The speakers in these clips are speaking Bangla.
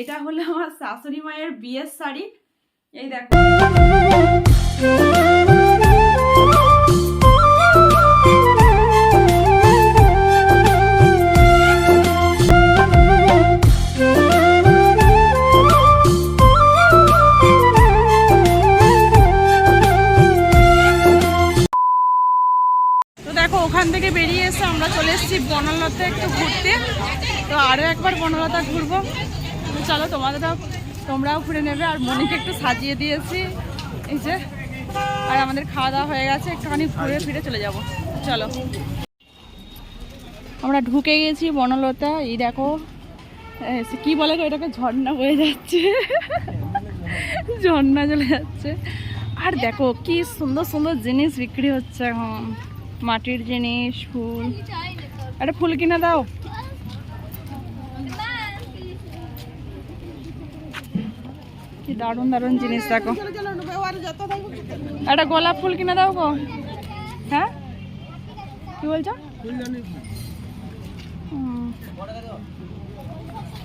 এটা হলো আমার শাশুড়ি মায়ের বিয়ের শাড়ি। এই দেখো। ওখান থেকে বেরিয়ে এসে আমরা চলে এসেছি বনলতা একটু ঘুরতে। তো আরও একবার বনলতা ঘুরবো। চলো তোমাদেরও তোমরাও ঘুরে নেবে। আর মনিকে একটু সাজিয়ে দিয়েছি। এই যে, আর আমাদের খাওয়া দাওয়া হয়ে গেছে, একটুখানি ঘুরে ফিরে চলে যাব। চলো। আমরা ঢুকে গেছি বনলতা। এই দেখো কি বলে এটাকে? ঝর্ণা বয়ে যাচ্ছে। ঝর্ণা চলে যাচ্ছে। আর দেখো, কি সুন্দর সুন্দর জিনিস বিক্রি হচ্ছে এখন। মাটির জিনিস, ফুল। একটা ফুল কিনে দাও কি দারুণ দারুণ জিনিস, দেখো। একটা গোলাপ ফুল কিনে দাও গো। হ্যাঁ? কি বলছো?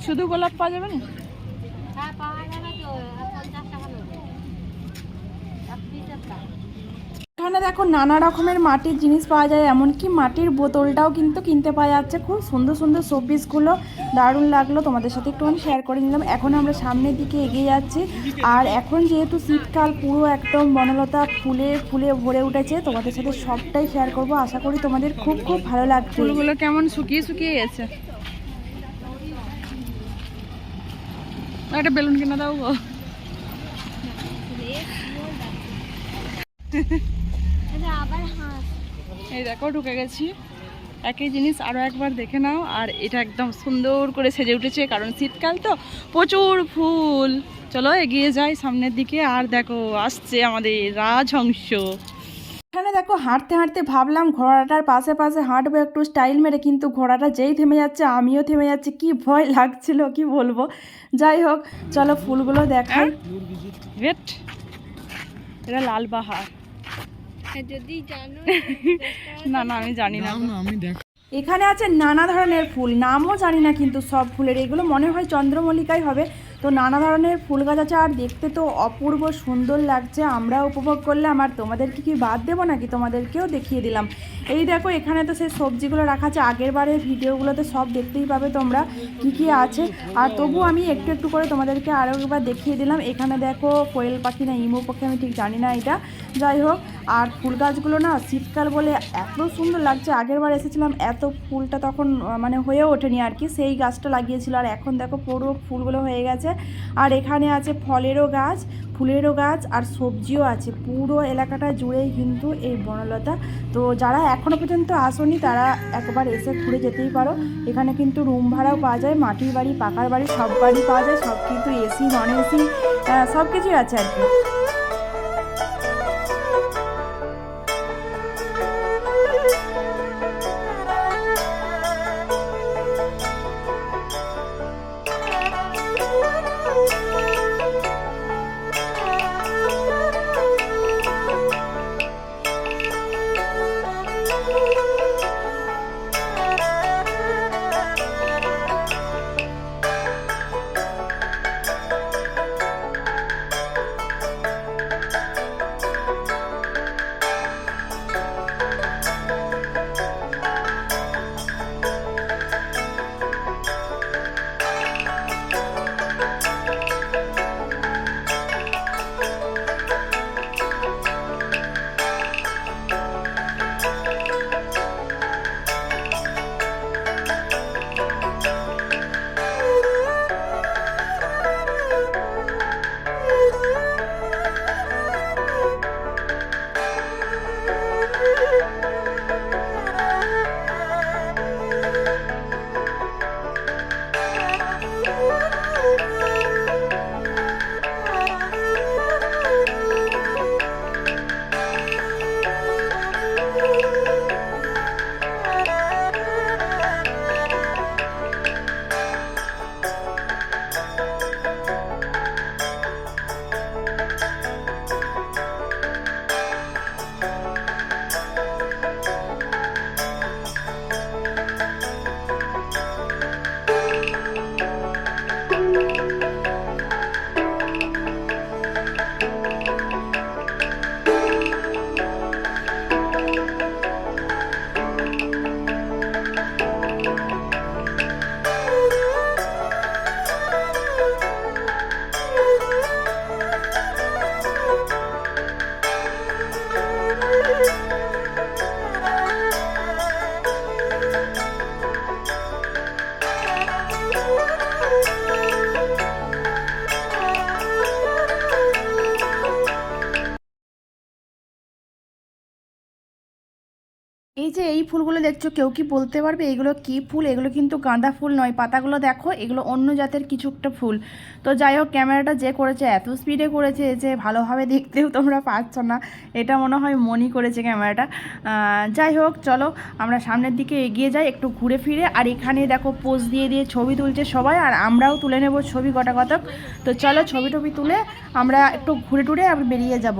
শুধু গোলাপ পাওয়া যাবে না? হ্যাঁ পাওয়া যাবে তো নেবে এক পিস একটা এখানে দেখো নানা রকমের মাটির জিনিস পাওয়া যায়, এমনকি মাটির বোতলটাও কিন্তু কিনতে পাওয়া যাচ্ছে। খুব সুন্দর সুন্দর শোপিসগুলো দারুণ লাগল। তোমাদের সাথে একটুখানি শেয়ার করে নিলাম। এখন আমরা সামনের দিকে এগিয়ে যাচ্ছি। আর এখন যেহেতু শীতকাল, পুরো একদম বনলতা ফুলে ফুলে ভরে উঠেছে, তোমাদের সাথে সবটাই শেয়ার করব। আশা করি তোমাদের খুব খুব ভালো লাগবে ফুলগুলো কেমন শুকিয়ে শুকিয়ে গেছে? একটা বেলুন কিনে দাও গো। এই দেখো ঢুকে গেছি। একই জিনিস আরও একবার দেখে নাও। আর এটা একদম সুন্দর করে সেজে উঠেছে কারণ শীতকাল তো প্রচুর ফুল। চলো এগিয়ে যাই সামনের দিকে। আর দেখো আসছে আমাদের রাজহংস। এখানে দেখো হাঁটতে হাঁটতে ভাবলাম ঘোড়াটার পাশে পাশে হাঁটবো একটু স্টাইল মেরে কিন্তু ঘোড়াটা যেই থেমে যাচ্ছে আমিও থেমে যাচ্ছি। কি ভয় লাগছিল কি বলব? যাই হোক চলো ফুলগুলো দেখাই। ভেট এটা লাল বাহার। যদি জানো না না আমি জানি না আমি দেখ এখানে আছে নানা ধরনের ফুল নামও জানি না কিন্তু সব ফুলের এগুলো মনে হয় চন্দ্রমল্লিকাই হবে। তো নানা ধরনের ফুল গাছ আছে, আর দেখতে তো অপূর্ব সুন্দর লাগছে। আমরা উপভোগ করলাম, আর তোমাদেরকে কি বাদ দেবো নাকি? তোমাদেরকেও দেখিয়ে দিলাম। এই দেখো, এখানে তো সেই সবজিগুলো রাখা আছে। আগের বারের ভিডিওগুলোতে সব দেখতেই পাবে তোমরা কি কি আছে। আর তবু আমি একটু একটু করে তোমাদেরকে আরও একবার দেখিয়ে দিলাম। এখানে দেখো, কোয়েল পাখি না, ইমো পাখি, আমি ঠিক জানি না এটা। যাই হোক, আর ফুল গাছগুলো না শীতকাল বলে এত সুন্দর লাগছে। আগের বার এসেছিলাম, এত ফুলটা তখন মানে হয়ে ওঠেনি আর কি। সেই গাছটা লাগিয়েছিল, আর এখন দেখো পুরো ফুলগুলো হয়ে গেছে। আর এখানে আছে ফলেরও গাছ, ফুলেরও গাছ আর সবজিও আছে। পুরো এলাকাটা জুড়েই কিন্তু এই বনলতা। তো যারা এখনও পর্যন্ত আসনি, তারা একবার এসে ঘুরে যেতেই পারো। এখানে কিন্তু রুম ভাড়াও পাওয়া যায়, মাটির বাড়ি, পাকার বাড়ি, সব বাড়ি পাওয়া যায়, সব কিন্তু এসি নন এসি সব কিছুই আছে আর কি। যে এই ফুলগুলো দেখছ, কেউ কি বলতে পারবে? এগুলো কি ফুল? এগুলো কিন্তু গাঁদা ফুল নয়। পাতাগুলো দেখো, এগুলো অন্য জাতের কিছু একটা ফুল। তো যাই হোক, ক্যামেরাটা যে করেছে, এত স্পিডে করেছে যে ভালোভাবে দেখতেও তোমরা পাচ্ছ না। এটা মনে হয় মনি করেছে ক্যামেরাটা। যাই হোক, চলো, আমরা সামনের দিকে এগিয়ে যাই, একটু ঘুরে ফিরে। আর এখানে দেখো পোজ দিয়ে দিয়ে ছবি তুলছে সবাই, আর আমরাও তুলে নেব ছবি কটা কতক। তো চলো, ছবি টবি তুলে আমরা একটু ঘুরে টুরে আবার বেরিয়ে যাব।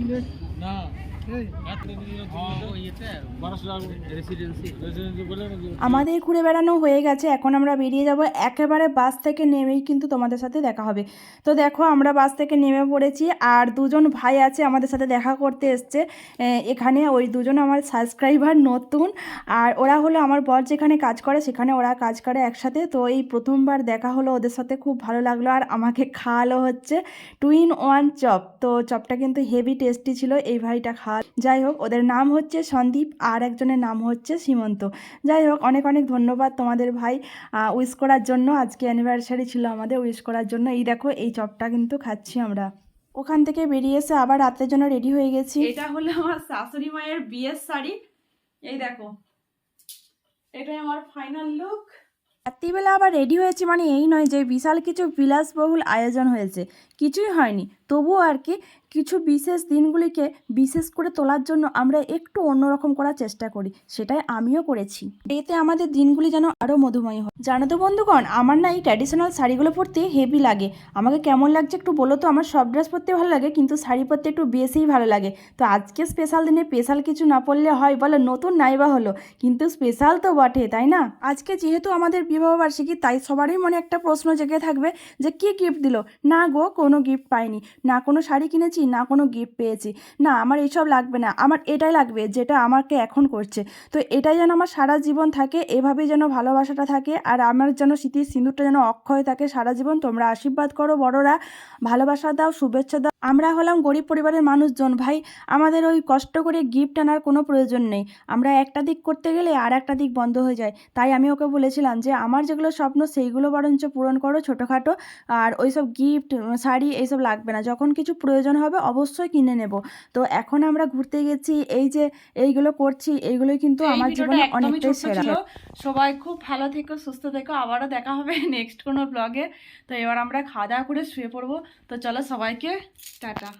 নি। আমাদের ঘুরে বেড়ানো হয়ে গেছে, এখন আমরা বেরিয়ে যাব। একেবারে বাস থেকে নেমেই কিন্তু তোমাদের সাথে দেখা হবে। তো দেখো, আমরা বাস থেকে নেমে পড়েছি, আর দুজন ভাই আছে আমাদের সাথে দেখা করতে এসছে। এখানে ওই দুজন আমার সাবস্ক্রাইবার নতুন, আর ওরা হলো আমার বর যেখানে কাজ করে, সেখানে ওরা কাজ করে একসাথে। তো এই প্রথমবার দেখা হলো ওদের সাথে, খুব ভালো লাগল। আর আমাকে খাওয়ালো হচ্ছে টুইন ওয়ান চপ। তো চপটা কিন্তু হেভি টেস্টি ছিল, এই ভাইটা খা যাই হোক ওদের নাম হচ্ছে সন্দীপ আর একজনের নাম হচ্ছে সীমন্ত। যাই হোক অনেক অনেক ধন্যবাদ তোমাদের ভাই উইশ করার জন্য। আজকে অ্যানিভার্সারি ছিল আমাদের উইশ করার জন্য। এই দেখো এই চপটা কিন্তু খাচ্ছি আমরা। ওখান থেকে বেরিয়ে এসে আবার রাতের জন্য রেডি হয়ে গেছি। এটা হলো আমার শাশুড়ি মায়ের বিয়ের শাড়ি। এই দেখো এটাই আমার ফাইনাল লুক রাত্রিবেলা আবার রেডি হয়েছি মানে এই নয় যে বিশাল কিছু বিলাসবহুল আয়োজন হয়েছে। কিছুই হয়নি তবুও আর কি কিছু বিশেষ দিনগুলিকে বিশেষ করে তোলার জন্য আমরা একটু অন্যরকম করার চেষ্টা করি, সেটাই আমিও করেছি। এতে আমাদের দিনগুলি যেন আরও মধুময় হয়। জানো তো বন্ধুগণ, আমার না এই ট্র্যাডিশনাল শাড়িগুলো পরতে হেভি লাগে। আমাকে কেমন লাগছে একটু বলো তো, আমার সব ড্রেস পরতে ভালো লাগে, কিন্তু শাড়ি পরতে একটু বেশিই ভালো লাগে। তো আজকে স্পেশাল দিনে স্পেশাল কিছু না পরলে হয় বলো, নতুন নাইবা হলো, কিন্তু স্পেশাল তো বটে, তাই না? আজকে যেহেতু আমাদের বিবাহবার্ষিকী তাই সবারই মনে একটা প্রশ্ন জেগে থাকবে যে, কি গিফট দিল? না গো, কোনো গিফট পাইনি। না কোনো শাড়ি কিনেছি না কোনো গিফট পেয়েছি। না, আমার এইসব লাগবে না। আমার এটাই লাগবে যেটা আমাকে এখন করছে। তো এটাই যেন আমার সারা জীবন থাকে, এভাবেই যেন ভালোবাসাটা থাকে, আর আমার যেন স্মৃতির সিঁদুরটা যেন অক্ষয় থাকে সারা জীবন। তোমরা আশীর্বাদ করো বড়রা। ভালোবাসা দাও, শুভেচ্ছা দাও। আমরা হলাম গরিব পরিবারের মানুষজন, ভাই। আমাদের ওই কষ্ট করে গিফট আনার কোনো প্রয়োজন নেই। আমরা একটা দিক করতে গেলে আর একটা দিক বন্ধ হয়ে যায়। তাই আমি ওকে বলেছিলাম যে, আমার যেগুলো স্বপ্ন, সেইগুলো বরঞ্চ পূরণ করো ছোটোখাটো। আর ওইসব গিফট শাড়ি, এইসব লাগবে না। যখন কিছু প্রয়োজন হবে অবশ্যই কিনে নেব। তো এখন আমরা ঘুরতে গেছি এই যে এইগুলো করছি এইগুলোই কিন্তু আমার জীবনে অনেকটাই সেরা। সবাই খুব ভালো থেকো সুস্থ থেকো। আবারও দেখা হবে নেক্সট কোনো ব্লগে তো এবার আমরা খাওয়া দাওয়া করে শুয়ে পড়ব। তো চলো সবাইকে টাটা।